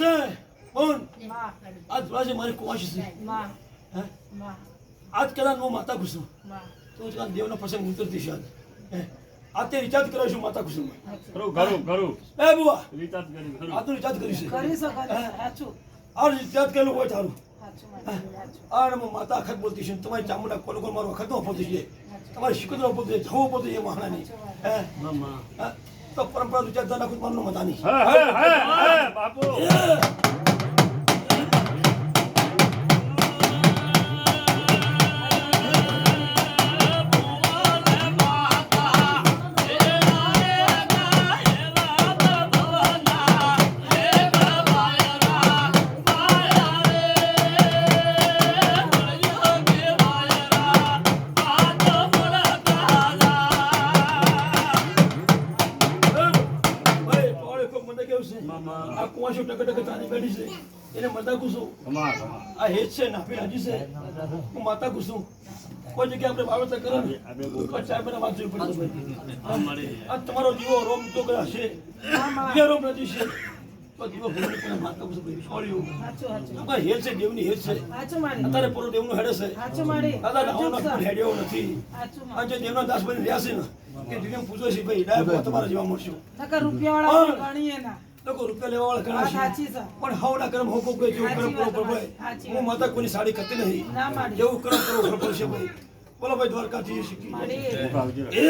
છે માં આજ આજે મારી કોશિશ છે માં હે માં આજ કદાચ હું માતા કુસુમમાં તો જ કાં દેવનો પ્રસંગ છે આજ હે આ તે રિચાર્જ કરાવીશું માતા કુસુમ ખરું ખરું ખરું એ બુવા રિચાર્જ કરી ખરું આ તો રિચાર્જ કરી છે કરી શકો સાચું આ રિચાર્જ કરેલું હોય તારું સાચું મારી સાચું આ ને માતા અખત બોલતી છે તમારી ચામુંડા કોલ કોલ મારો અખત નો પોતી છે તમારી શિકોતરો પોતે જવો પોતે એ મહારાની હે મામા હે? તો પરંપરા રિચાર્જ ના નાખું મને છે. આ કુવાશો ટક ટક તારી બેઠી છે. એને માતા કુસુમ કમા કમા આ હેત છે નાફી રાજી છે. હું માતા કુસુમ કોઈ જગ્યાએ આપણે વાવેતર કરો ને આ બે બહુ પછી આપણે વાત જોવી પડે. આ તમારો દીવો રોમ તો છે. રોમ નથી છે. તો દીવો ભૂલી પણ માતા કુસુમ ભાઈ છોડ્યું સાચું સાચું આ ભાઈ હેત છે દેવની હેત છે. સાચું મારી અત્યારે પૂરો દેવનું હેડે છે સાચું મારી દાદા નવો પણ હેડ્યો નથી. સાચું આ જે દેવના દાસ બની રહ્યા છે ને કે દિવ્યમ પૂજો છે ભાઈ તમારા જેવા મળશું. રૂપિયા વાળા લોકો રૂપિયા લેવા વાળા ઘણા છે. સાચી છે. પણ હવના કર્મ હોકો કોઈ જેવું કર્મ સાચી કરો વાત હું માતા કોઈની સાડી કરતી નહીં જેવું કર્મ કરો ખબર પડશે ભાઈ. બોલો ભાઈ દ્વારકાથી શીખી એ